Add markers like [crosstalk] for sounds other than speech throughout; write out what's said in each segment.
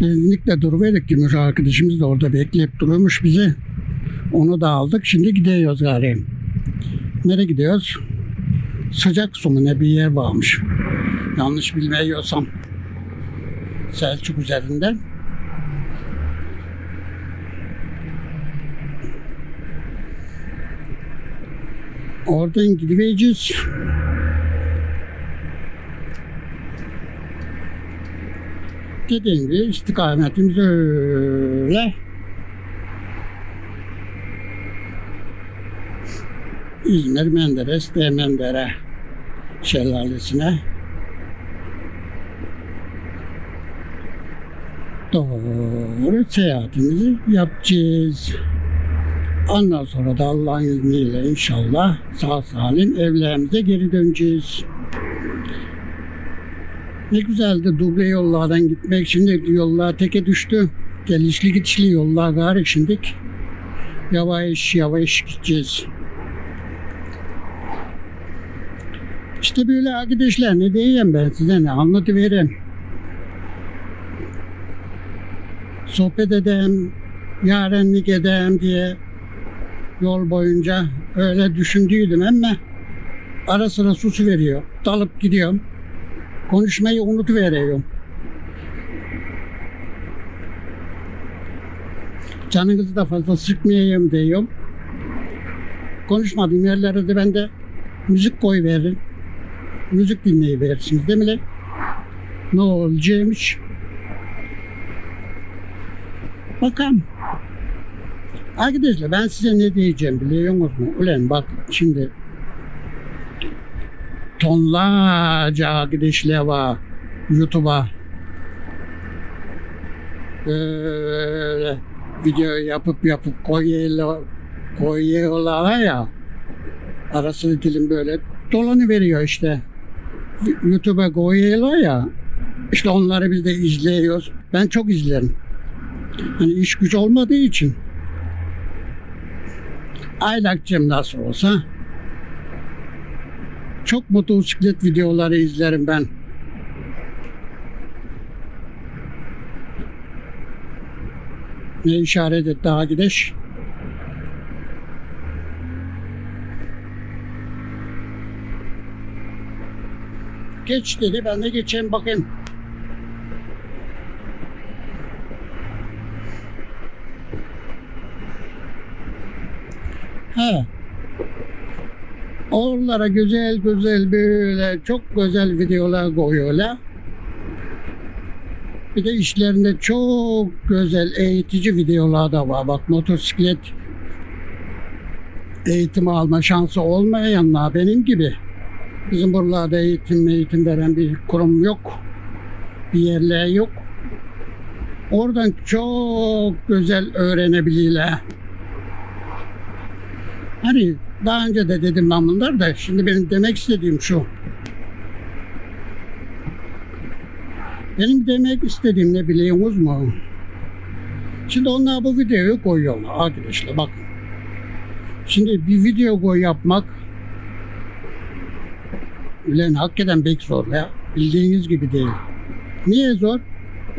Benzinlikte duruverdik Gümüş arkadaşımız da orada bekleyip duruyormuş bizi. Onu da aldık. Şimdi gidiyoruz gari. Nereye gidiyoruz? Sıcak su mu ne bir yer varmış. Yanlış bilmiyorsam. Selçuk üzerinden. Oradan gideceğiz. Dediğim gibi istikametimiz öyle. İzmir Menderes Demendere şelalesine doğru seyahatimizi yapacağız. Ondan sonra da Allah'ın izniyle inşallah sağ salim evlerimize geri döneceğiz. Ne güzeldi duble yollardan gitmek. Şimdi yollar teke düştü. Gelişli gidişli yollar gari şimdi. Yavaş yavaş gideceğiz. İşte böyle arkadaşlar ne diyeyim ben size ne anlatıvereyim. Sohbet edeyim, yarenlik edeyim diye yol boyunca öyle düşündüydüm ama ara sıra susu veriyor. Dalıp gidiyorum. Konuşmayı unutuveriyorum. Canınızı da fazla sıkmayayım diyorum. Konuşmadığım yerlere de ben de müzik koy veririm. Müzik dinleyiversiniz değil mi? Ne olacakmış? Bakalım. Arkadaşlar ben size ne diyeceğim biliyor musunuz? Ulan bak şimdi tonlarca arkadaşlar var YouTube'a. Böyle video yapıp yapıp koyuyorlar, koyuyorlar ya. Arasını dilim böyle dolanı veriyor işte. YouTube'a koyuyorlar ya. İşte onları biz de izliyoruz. Ben çok izlerim. Hani iş güç olmadığı için. Aylakçım nasıl olsa çok motosiklet videoları izlerim ben. Ne işaret etti daha gideş? Geç dedi ben de geçeyim bakayım. He. Oralara güzel güzel böyle çok güzel videolar koyuyorlar. Bir de işlerinde çok güzel eğitici videolar da var. Bak motosiklet eğitimi alma şansı olmayanlar benim gibi. Bizim buralarda eğitim eğitim veren bir kurum yok. Bir yerler yok. Oradan çok güzel öğrenebilirler. Hani daha önce de dedim ben bunlar da şimdi benim demek istediğim şu. Benim demek istediğim ne biliyorsunuz mu? Şimdi onlar bu videoyu koyuyorlar arkadaşlar bak. Şimdi bir video koy yapmak Ulan hakikaten pek zor ya. Bildiğiniz gibi değil. Niye zor?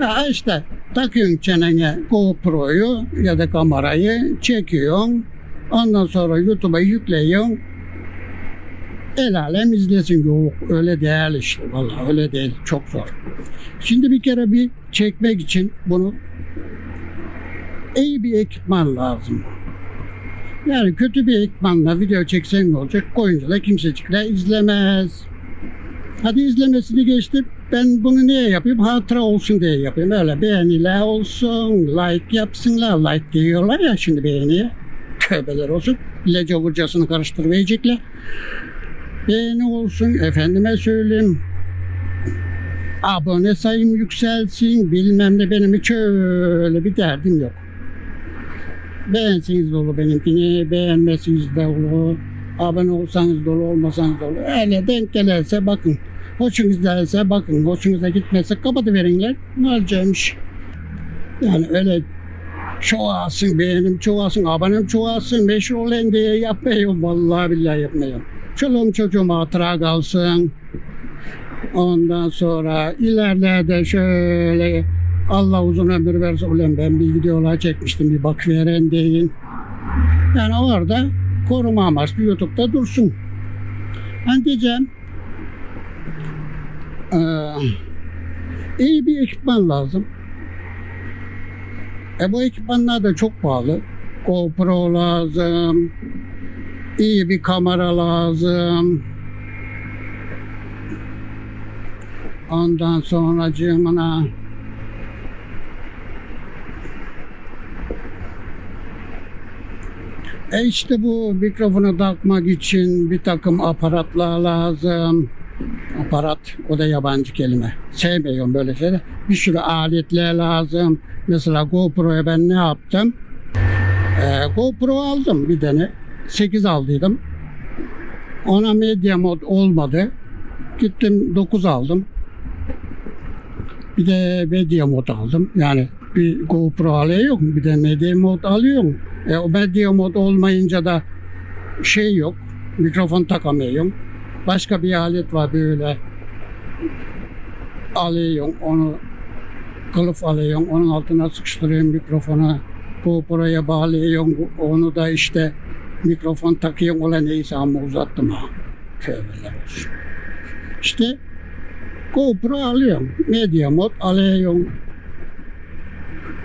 Ya işte takıyorsun çenene GoPro'yu ya da kamerayı çekiyorsun. Ondan sonra YouTube'a yükleyiyorsun. El alem izlesin. Yok öyle değil işte. Vallahi öyle değil. Çok zor. Şimdi bir kere bir çekmek için bunu iyi bir ekipman lazım. Yani kötü bir ekipmanla video çeksen ne olacak? Koyunca da kimsecikler izlemez. Hadi izlemesini geçtim. Ben bunu niye yapayım? Hatıra olsun diye yapayım. Öyle beğeniler olsun, like yapsınlar. Like diyorlar ya şimdi beğeniye. Tövbeler olsun. İlle cavurcasını karıştırmayacaklar. Beğeni olsun, efendime söyleyeyim. Abone sayım yükselsin, bilmem ne benim hiç öyle bir derdim yok. Beğenseniz de olur benimkini, beğenmesiniz de olur. Abone olsanız da olur, olmasanız da olur. Öyle denk gelirse bakın. Hoşunuza bakın, hoşunuza gitmezse kapatıverinler. Ne olacakmış? Yani öyle çoğalsın, beğenim çoğalsın, abonem çoğalsın, meşhur olayım diye yapmıyorum. Vallahi billahi yapmıyorum. Çoluğum çocuğum hatıra kalsın. Ondan sonra ilerlerde şöyle Allah uzun ömür versin. Ulan ben bir videolar çekmiştim bir bak veren deyin. Yani orada koruma amaçlı YouTube'da dursun. Ben diyeceğim eee, iyi bir ekipman lazım. E bu ekipmanlar da çok pahalı. GoPro lazım. iyi bir kamera lazım. Ondan sonra cımına E işte bu mikrofonu takmak için bir takım aparatlar lazım. Aparat o da yabancı kelime. Sevmiyorum böyle şeyler. Bir sürü aletler lazım. Mesela GoPro'ya ben ne yaptım? Ee, GoPro aldım bir tane. 8 aldıydım. Ona media mod olmadı. Gittim 9 aldım. Bir de media mod aldım. Yani bir GoPro alıyor? Bir de media mod alıyor? E, o media mod olmayınca da şey yok. Mikrofon takamıyorum. Başka bir alet var böyle. Alıyorum onu kılıf alıyorum. Onun altına sıkıştırıyorum mikrofonu. GoPro'ya bağlıyorum. Onu da işte mikrofon takıyorum. Ola neyse ama uzattım ha. Tövbeler olsun. İşte GoPro alıyorum. Media mod alıyorum.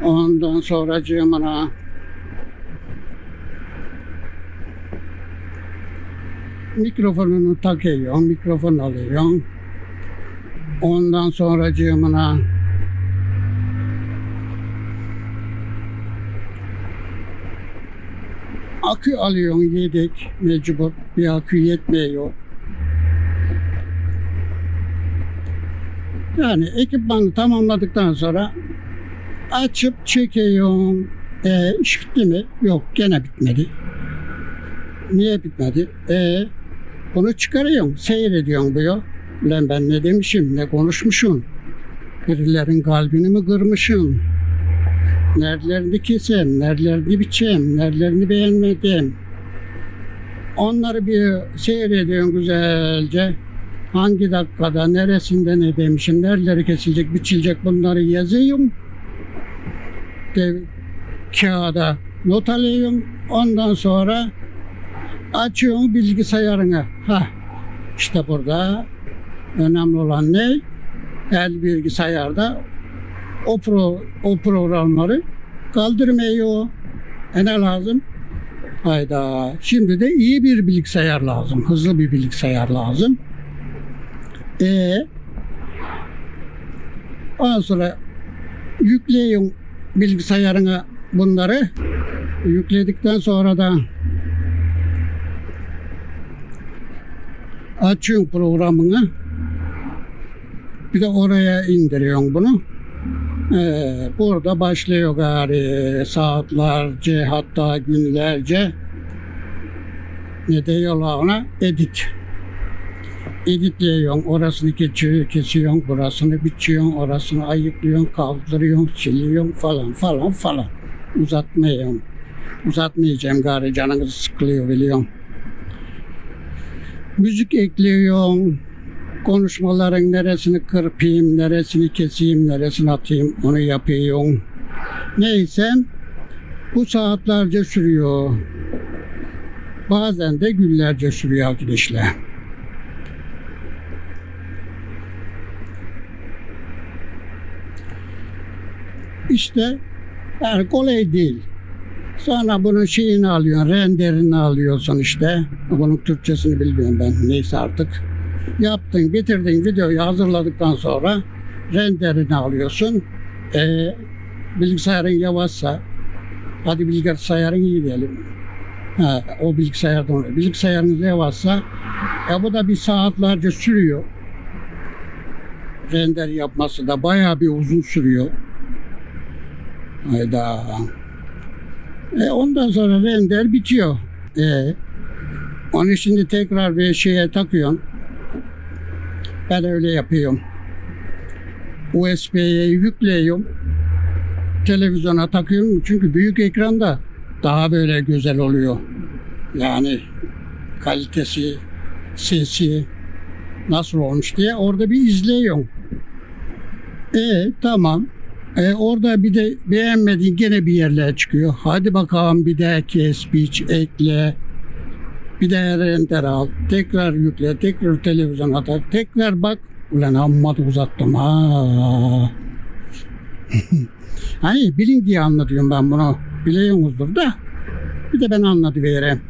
Ondan sonra cımına mikrofonunu takıyorum, mikrofon alıyorum. Ondan sonra cımına akü alıyorsun yedek mecbur bir akü yetmiyor. Yani ekipmanı tamamladıktan sonra açıp çekiyorum. E, iş bitti mi? Yok gene bitmedi. Niye bitmedi? E, bunu çıkarıyorum, seyrediyorum diyor. Lan ben ne demişim, ne konuşmuşum? Birilerin kalbini mi kırmışım? Nerelerini kesem, nerelerini biçem, nerelerini beğenmedim. Onları bir seyrediyorum güzelce. Hangi dakikada, neresinde ne demişim, nereleri kesilecek, biçilecek bunları yazıyorum. De, kağıda not alıyorum. Ondan sonra açıyorum bilgisayarına. Ha, işte burada önemli olan ne? El bilgisayarda o pro o programları kaldırmıyor. E ne lazım? Hayda. Şimdi de iyi bir bilgisayar lazım. Hızlı bir bilgisayar lazım. E ondan sonra yükleyin bilgisayarına bunları. Yükledikten sonra da açıyorsun programını. Bir de oraya indiriyorsun bunu. Ee, burada başlıyor gari saatlerce hatta günlerce ne diyorlar ona edit. Editliyorsun, orasını kesiyorsun, kesiyorsun, burasını biçiyorsun, orasını ayıklıyorsun, kaldırıyorsun, siliyorsun falan falan falan. Uzatmıyorum. Uzatmayacağım gari canınızı sıkılıyor biliyorum. Müzik ekliyorsun, konuşmaların neresini kırpayım, neresini keseyim, neresini atayım onu yapıyorum. Neyse bu saatlerce sürüyor. Bazen de günlerce sürüyor arkadaşlar. İşte yani kolay değil. Sonra bunun şeyini alıyorsun, renderini alıyorsun işte. Bunun Türkçesini bilmiyorum ben. Neyse artık yaptın, bitirdin videoyu hazırladıktan sonra renderini alıyorsun. Ee, bilgisayarın yavaşsa, hadi bilgisayarın iyi diyelim. Ha, o bilgisayardan oluyor. Bilgisayarınız yavaşsa, e bu da bir saatlerce sürüyor. Render yapması da bayağı bir uzun sürüyor. Hayda. E ondan sonra render bitiyor. E, onu şimdi tekrar bir şeye takıyorsun. Ben öyle yapıyorum. USB'ye yüklüyorum. Televizyona takıyorum. Çünkü büyük ekranda daha böyle güzel oluyor. Yani kalitesi, sesi nasıl olmuş diye orada bir izliyorum. E tamam. E, orada bir de beğenmediğin gene bir yerler çıkıyor. Hadi bakalım bir daha kes, biç, ekle. Bir daha render al. Tekrar yükle. Tekrar televizyon atar. Tekrar bak. Ulan amma da uzattım ha. [laughs] hani bilin diye anlatıyorum ben bunu. Biliyorsunuzdur da. Bir de ben anlatıvereyim.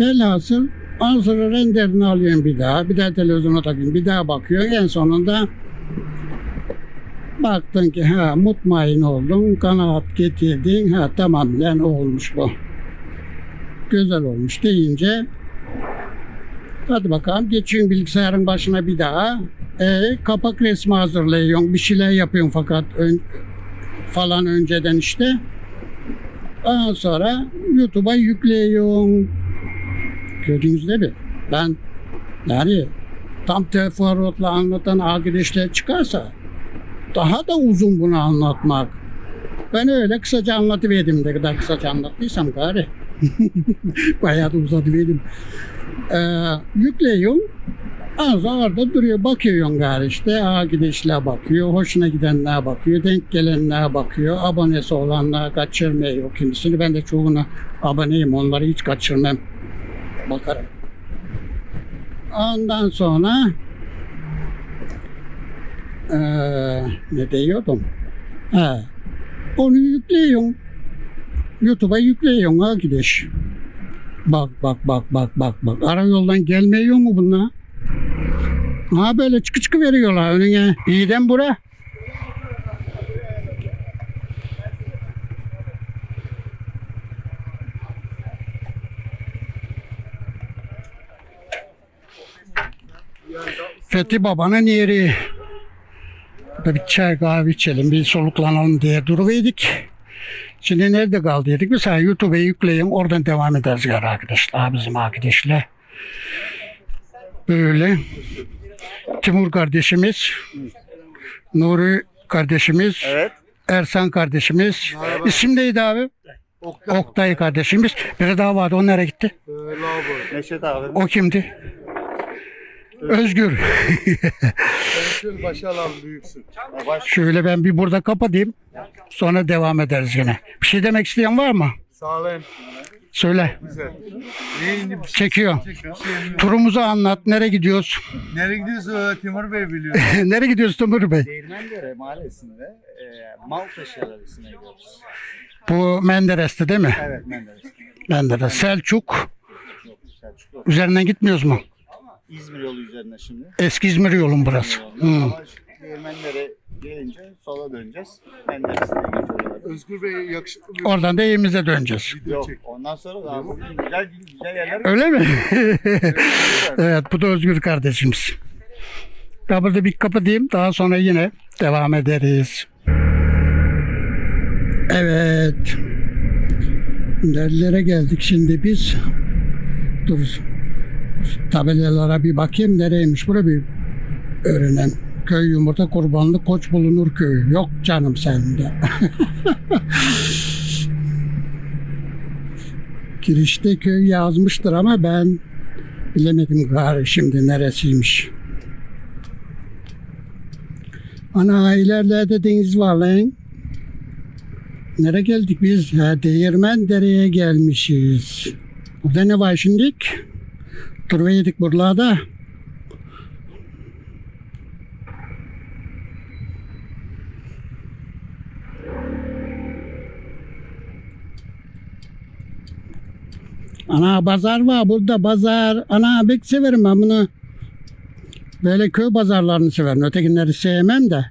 Velhasıl ondan sonra renderini alıyorsun bir daha. Bir daha televizyona takıyorsun. Bir daha bakıyorsun. En sonunda baktın ki ha mutmain oldun. Kanaat getirdin. Ha tamam lan olmuş bu. Güzel olmuş deyince hadi bakalım geçiyorsun bilgisayarın başına bir daha. E, kapak resmi hazırlıyorsun. Bir şeyler yapıyorsun fakat ön, falan önceden işte. Ondan sonra YouTube'a yüklüyorsun. Gördüğünüz gibi ben yani tam teferruatla anlatan arkadaşlar çıkarsa daha da uzun bunu anlatmak. Ben öyle kısaca anlatıverdim ne kadar kısaca anlattıysam gari. [laughs] Bayağı da uzatıverdim. Ee, yüklüyorum. Az orada duruyor bakıyorsun gari işte arkadaşlar bakıyor, hoşuna gidenler bakıyor, denk gelenler bakıyor, abonesi olanlar kaçırmıyor kimisini. Ben de çoğuna aboneyim onları hiç kaçırmam. Bakarım. Ondan sonra eee ne diyordum? Ha, onu yüklüyorsun. YouTube'a yüklüyorsun arkadaş. Bak bak bak bak bak bak. Ara yoldan gelmiyor mu bunlar? Ha böyle çıkı çıkı veriyorlar önüne. İyiden bura. Fethi Baba'nın yeri. Bir çay kahve içelim, bir soluklanalım diye duruverdik. Şimdi nerede kaldıydık? Mesela YouTube'a yükleyin, oradan devam ederiz ya arkadaşlar, bizim arkadaşlar. Böyle. Timur kardeşimiz, Nuri kardeşimiz, Evet. Ersan kardeşimiz. İsim neydi abi? Oktay kardeşimiz. Biri daha vardı, o nereye gitti? Neşet abi. O kimdi? Özgür. Şöyle başa alalım büyüksün. Şöyle ben bir burada kapatayım. Sonra devam ederiz yine. Bir şey demek isteyen var mı? Sağlayın. Söyle. Güzel. Neyindi? Çekiyor. Turumuzu anlat. Nereye gidiyoruz? Nereye gidiyorsun Timur Bey biliyor. [laughs] Nereye gidiyoruz Timur Bey? Değirmendere mahallesinde e, mal taşıyalarısına gidiyoruz. Bu Menderes'te değil mi? Evet Menderes. Menderes. Selçuk. Yok Selçuk. Üzerinden gitmiyoruz mu? İzmir yolu üzerine şimdi. Eski İzmir yolun burası. Hı. Ama gelince sola döneceğiz. Menderes'e geçiyoruz. Özgür Bey yakışıklı bir Oradan da evimize döneceğiz. video Yok çek. ondan sonra daha bugün güzel güzel yerler Öyle mi? [laughs] evet bu da Özgür kardeşimiz. Ben burada bir kapatayım. Daha sonra yine devam ederiz. Evet. Nerelere geldik şimdi biz? Dur. Tabelalara bir bakayım nereymiş bura bir öğrenem. Köy yumurta kurbanlı koç bulunur köyü. Yok canım sende. [laughs] Girişte köy yazmıştır ama ben bilemedim gari şimdi neresiymiş. Ana ilerlerde deniz var lan. Nereye geldik biz? Ha, Değirmen Dere'ye gelmişiz. Burada ne var şimdilik? Turbe yedik buralarda. Ana pazar var burada pazar. Ana pek severim ben bunu. Böyle köy pazarlarını severim. Ötekinleri sevmem de.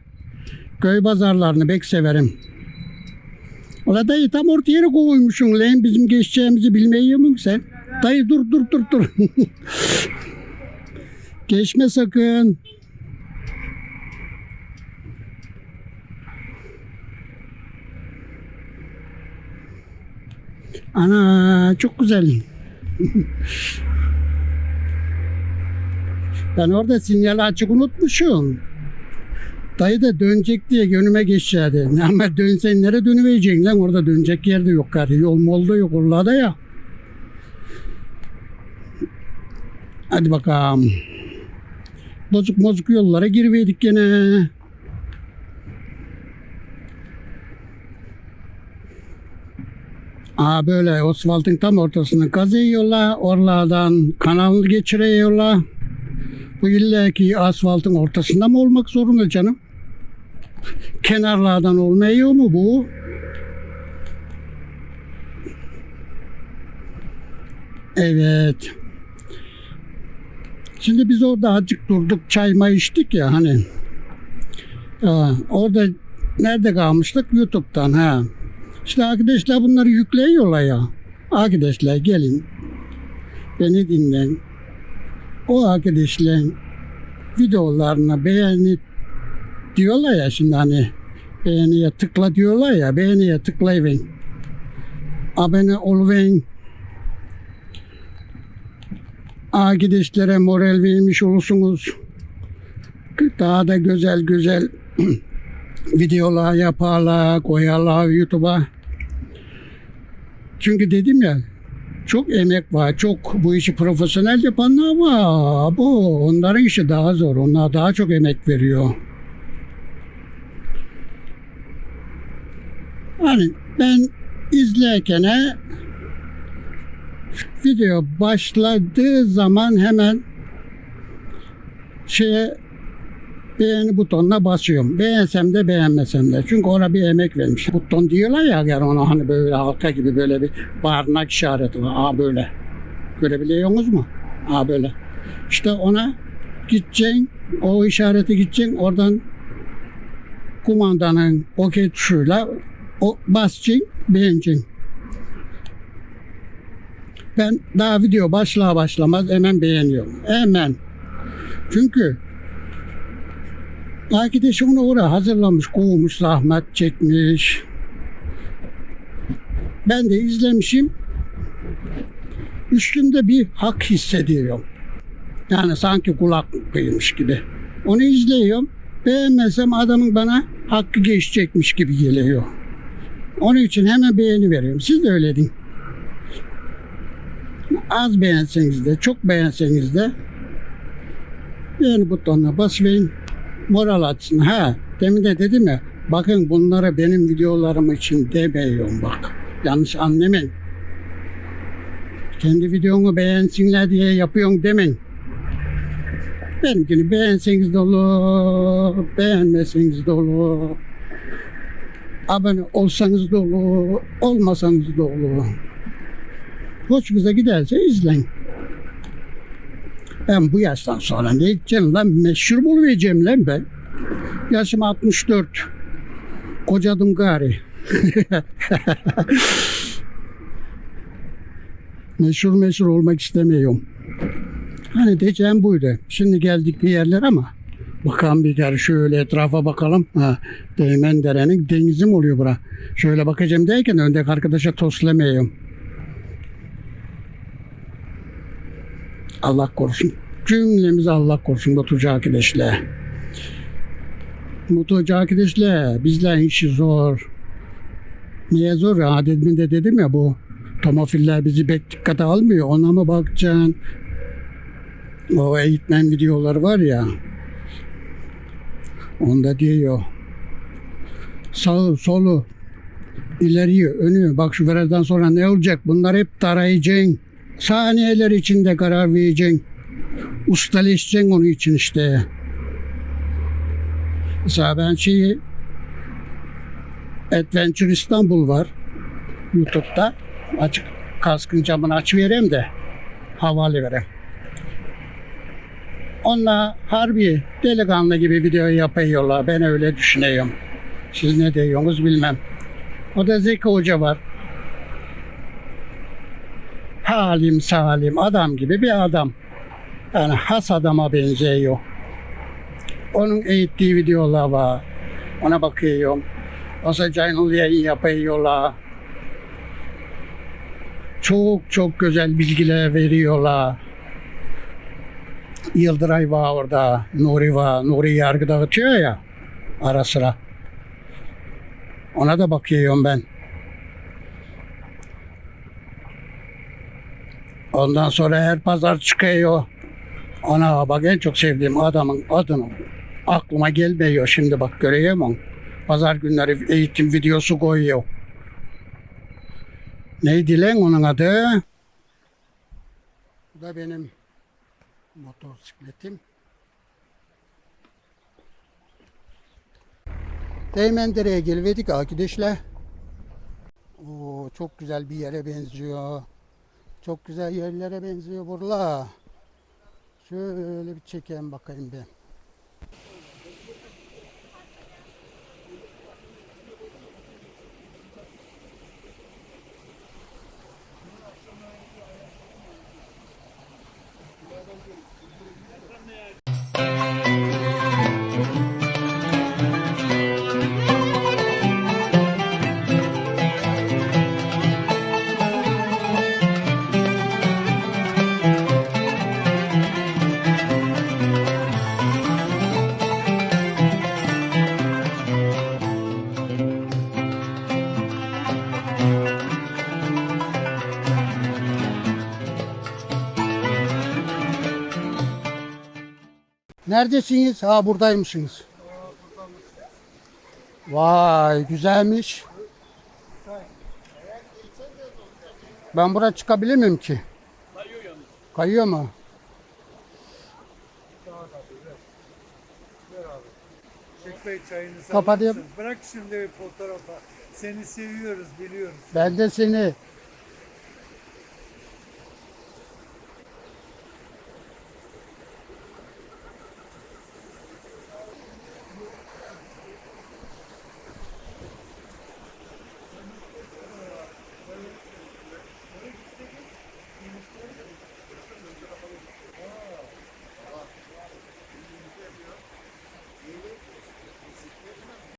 Köy pazarlarını pek severim. Ola dayı tam orta yere koymuşsun lan. Bizim geçeceğimizi bilmiyor musun sen? Dayı dur dur dur dur. [laughs] Geçme sakın. Ana çok güzel. [laughs] ben orada sinyali açık unutmuşum. Dayı da dönecek diye gönüme geçerdi. Ama dönsen nereye dönüvereceksin lan? Orada dönecek yer de yok gari. Yol mol da yok oralarda ya. Hadi bakalım. Bozuk bozuk yollara girveydik gene. Aa böyle Osvalt'ın tam ortasını kazıyorlar. Oralardan kanalını geçiriyorlar. Bu illaki asfaltın ortasında mı olmak zorunda canım? Kenarlardan olmuyor mu bu? Evet. Şimdi biz orada azıcık durduk çay may içtik ya hani. Ya, orada nerede kalmıştık? YouTube'dan ha. İşte arkadaşlar bunları yükleyiyorlar ya. Arkadaşlar gelin. Beni dinleyin. O arkadaşların videolarına beğeni diyorlar ya şimdi hani beğeniye tıkla diyorlar ya beğeniye tıklayın. Abone olun. Arkadaşlara moral vermiş olursunuz. Daha da güzel güzel [clears throat] videolar yaparlar, koyarlar YouTube'a. Çünkü dedim ya çok emek var. Çok bu işi profesyonel yapanlar var. Bu onların işi daha zor. Onlar daha çok emek veriyor. Hani ben izlerken video başladığı zaman hemen şeye beğeni butonuna basıyorum. Beğensem de beğenmesem de. Çünkü ona bir emek vermiş. Buton diyorlar ya yani ona hani böyle halka gibi böyle bir barınak işareti var. Aa böyle. Görebiliyorsunuz mu? Aa böyle. İşte ona gideceksin. O işareti gideceksin. Oradan kumandanın okey tuşuyla o basacaksın, beğeneceksin. Ben daha video başlığa başlamaz hemen beğeniyorum. Hemen. Çünkü arkadaşım onu oraya hazırlamış, kovmuş, zahmet çekmiş. Ben de izlemişim. Üstümde bir hak hissediyorum. Yani sanki kulak kıymış gibi. Onu izliyorum. Beğenmezsem adamın bana hakkı geçecekmiş gibi geliyor. Onun için hemen beğeni veriyorum. Siz de öyle deyin. Az beğenseniz de, çok beğenseniz de beğeni butonuna basmayın. Moral açsın. Ha, demin de dedim ya, bakın bunları benim videolarım için demiyorum bak. Yanlış anlamayın. Kendi videonu beğensinler diye yapıyorsun demeyin. Benimkini beğenseniz de olur, beğenmeseniz de olur. Abone olsanız da olur, olmasanız da olur. Hoşunuza giderse izleyin. Ben bu yaştan sonra ne edeceğim lan? Meşhur bulmayacağım lan ben. Yaşım 64. Kocadım gari. [laughs] meşhur meşhur olmak istemiyorum. Hani diyeceğim buydu. Şimdi geldik bir yerler ama bakalım bir kere şöyle etrafa bakalım. Ha, Değmen Dere'nin denizi mi oluyor bura? Şöyle bakacağım derken öndeki arkadaşa toslamayayım. Allah korusun. Cümlemizi Allah korusun motorcu arkadaşlar. Motorcu arkadaşlar bizlerin işi zor. Niye zor? Ha dedim de dedim ya bu tomofiller bizi pek dikkate almıyor. Ona mı bakacaksın? O eğitmen videoları var ya. Onda diyor. Sağı, solu, ileriyi, önü. Bak şu virajdan sonra ne olacak? Bunlar hep tarayacaksın. Saniyeler içinde karar vereceksin. Ustaleşeceksin onun için işte. Mesela ben şeyi Adventure İstanbul var YouTube'da. Açık kaskın camını aç vereyim de havalı vereyim. Onlar harbi delikanlı gibi video yapıyorlar. Ben öyle düşünüyorum. Siz ne diyorsunuz bilmem. O da Zeki Hoca var. Halim salim adam gibi bir adam. Yani has adama benziyor. Onun eğittiği videolar var. Ona bakıyorum. Olsa canlı yayın yapıyorlar. Çok çok güzel bilgiler veriyorlar. Yıldıray var orada, Nuri var. Nuri yargı dağıtıyor ya ara sıra. Ona da bakıyorum ben. Ondan sonra her pazar çıkıyor. Ona bak en çok sevdiğim adamın adını aklıma gelmiyor şimdi bak görüyor musun? Pazar günleri eğitim videosu koyuyor. Neydi lan onun adı? Bu da benim motosikletim. Değmendere'ye gelmedik arkadaşlar. Oo, çok güzel bir yere benziyor. Çok güzel yerlere benziyor buralar. Şöyle bir çekeyim bakayım ben. Neredesiniz? Ha buradaymışsınız. Vay güzelmiş. Ben buraya çıkabilir miyim ki? Kayıyor mu? Bey Kapatayım. Bırak şimdi bir fotoğrafa. Seni seviyoruz biliyoruz. Ben de seni